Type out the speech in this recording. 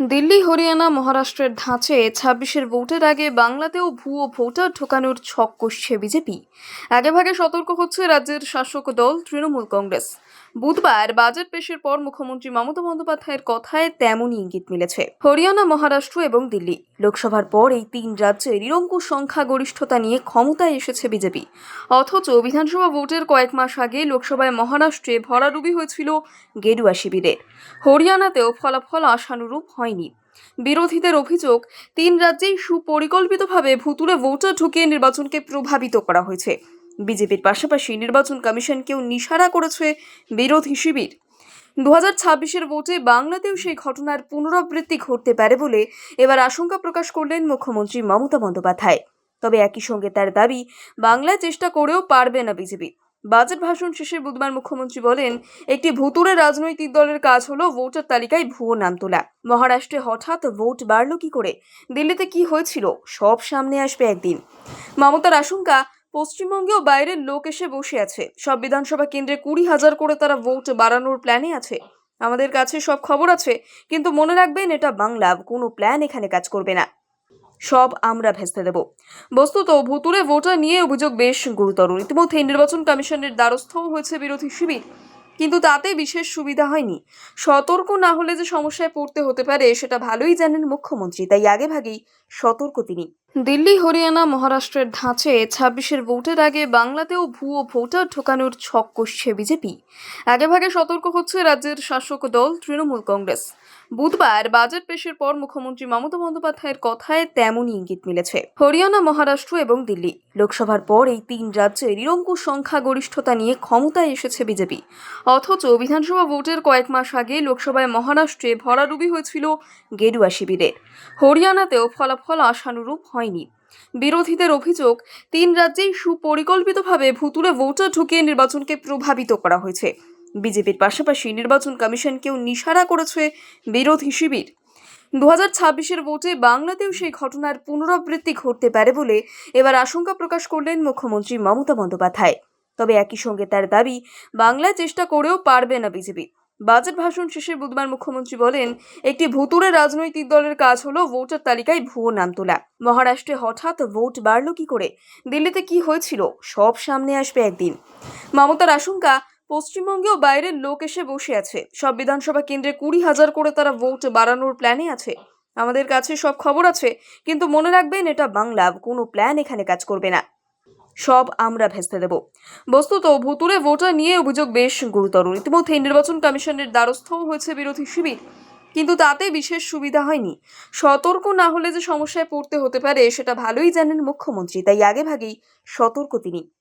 দিল্লি, হরিয়ানা, মহারাষ্ট্রের ধাঁচে ছাব্বিশের ভোটের আগে বাংলাতেও ভুয়ো ভোটার ঢোকানোর ছক কষছে বিজেপি। আগেভাগে সতর্ক হচ্ছে রাজ্যের শাসক দল তৃণমূল কংগ্রেস। বুধবার বাজেট পেশের পর মুখ্যমন্ত্রী মমতা বন্দ্যোপাধ্যায়ের কথায় তেমনই ইঙ্গিত মিলেছে। হরিয়ানা, মহারাষ্ট্র এবং দিল্লি। লোকসভার পর এই তিন রাজ্যে নিরঙ্কুশ সংখ্যাগরিষ্ঠতা নিয়ে ক্ষমতায় এসেছে বিজেপি। অথচ বিধানসভা ভোটের কয়েক মাস আগে লোকসভায় মহারাষ্ট্রে ভরাডুবি হয়েছিল গেরুয়া শিবিরের হরিয়ানাতেও ফলাফল আশানুরূপ হয়নি। বিরোধীদের অভিযোগ, তিন রাজ্যেই সুপরিকল্পিতভাবে ভুতুরে ভোটার ঢুকিয়ে নির্বাচনকে প্রভাবিত করা হয়েছে। বিজেপির পাশাপাশি নির্বাচন কমিশনকেও নিশারা করেছে বিরোধী শিবির। দু হাজার ছাব্বিশের ভোটে বাংলাতেও সেই ঘটনার পুনরাবৃত্তি ঘটতে পারে বলে এবার আশঙ্কা প্রকাশ করলেন মুখ্যমন্ত্রী মমতা বন্দ্যোপাধ্যায়। তবে একই সঙ্গে তার দাবি, বাংলায় চেষ্টা করেও পারবে না বিজেপি। বাজেট ভাষণ শেষে বুধবার মুখ্যমন্ত্রী বলেন, একটি ভুতুরে রাজনৈতিক দলের কাজ হলো ভোটার তালিকায় ভুয়ো নাম তোলা। মহারাষ্ট্রে হঠাৎ ভোট বাড়ল কি করে? দিল্লিতে কি হয়েছিল? সব সামনে আসবে একদিন। মমতার আশঙ্কা, পশ্চিমবঙ্গেও বাইরের লোক এসে বসে আছে। সব বিধানসভা কেন্দ্রে কুড়ি হাজার করে তারা ভোট বাড়ানোর প্ল্যানে আছে। আমাদের কাছে সব খবর আছে, কিন্তু মনে রাখবেন এটা বাংলা, কোনো প্ল্যান এখানে কাজ করবে না। সব আমরা ভেস্তে দেব। বস্তুত ভুতুরে ভোটার নিয়ে অভিযোগ বেশ গুরুতর। ইতিমধ্যে নির্বাচন কমিশনের দ্বারস্থও হয়েছে বিরোধী শিবির, কিন্তু তাতে বিশেষ সুবিধা হয়নি। সতর্ক না হলে যে সমস্যায় পড়তে হতে পারে, সেটা ভালোই জানেন মুখ্যমন্ত্রী, তাই আগেভাগেই সতর্ক তিনি। দিল্লি, হরিয়ানা, মহারাষ্ট্রের ধাঁচে ছাব্বিশের ভোটের আগে বাংলাতেও ভুয়ো ভোটার ঢোকানোর ছক কষছে বিজেপি। আগেভাগে সতর্ক হচ্ছে রাজ্যের শাসক দল তৃণমূল কংগ্রেস। বুধবার বাজেট পেশের পর মুখ্যমন্ত্রী মমতা বন্দ্যোপাধ্যায়ের কথায় তেমনই ইঙ্গিত মিলেছে। হরিয়ানা, মহারাষ্ট্র এবং দিল্লি। লোকসভার পর এই তিন রাজ্যে নিরঙ্কুশ সংখ্যাগরিষ্ঠতা নিয়ে ক্ষমতায় এসেছে বিজেপি। অথচ বিধানসভা ভোটের কয়েক মাস আগে লোকসভায় মহারাষ্ট্রে ভরাডুবি হয়েছিল গেরুয়া শিবিরের হরিয়ানাতেও ফলাফল আশানুরূপ হয়নি। বিরোধীদের অভিযোগ, তিন রাজ্যেই সুপরিকল্পিতভাবে ভুতুরে ভোটার ঢুকিয়ে নির্বাচনকে প্রভাবিত করা হয়েছে। বিজেপির পাশাপাশি নির্বাচন কমিশনকেও নিশারা করেছে বিরোধী শিবির। দু হাজার ছাব্বিশের ভোটে বাংলাতেও সেই ঘটনার পুনরাবৃত্তি ঘটতে পারে বলে এবার আশঙ্কা প্রকাশ করলেন মুখ্যমন্ত্রী মমতা বন্দ্যোপাধ্যায়। তবে একই সঙ্গে তার দাবি, বাংলায় চেষ্টা করেও পারবে না বিজেপি। বাজেট ভাষণ শেষে বুধবার মুখ্যমন্ত্রী বলেন, একটি ভুতুরে রাজনৈতিক দলের কাজ হলো ভোটার তালিকায় ভুয়ো নাম তোলা। মহারাষ্ট্রে হঠাৎ ভোট বাড়ল কি করে? দিল্লিতে কি হয়েছিল? সব সামনে আসবে একদিন। মমতার আশঙ্কা, পশ্চিমবঙ্গেও বাইরের লোক এসে বসে আছে। সব বিধানসভা কেন্দ্রে কুড়ি হাজার করে তারা ভোট বাড়ানোর প্ল্যানে আছে। আমাদের কাছে সব খবর আছে, কিন্তু মনে রাখবেন, এটা বাংলা, কোনো প্ল্যান এখানে কাজ করবে না। সব আমরা ভেস্তে দেব। বস্তুত ভুতুরে ভোটার নিয়ে অভিযোগ বেশ গুরুতর। ইতিমধ্যে নির্বাচন কমিশনের দ্বারস্থও হয়েছে বিরোধী শিবির, কিন্তু তাতে বিশেষ সুবিধা হয়নি। সতর্ক না হলে যে সমস্যায় পড়তে হতে পারে, সেটা ভালোই জানেন মুখ্যমন্ত্রী, তাই আগেভাগেই সতর্ক তিনি।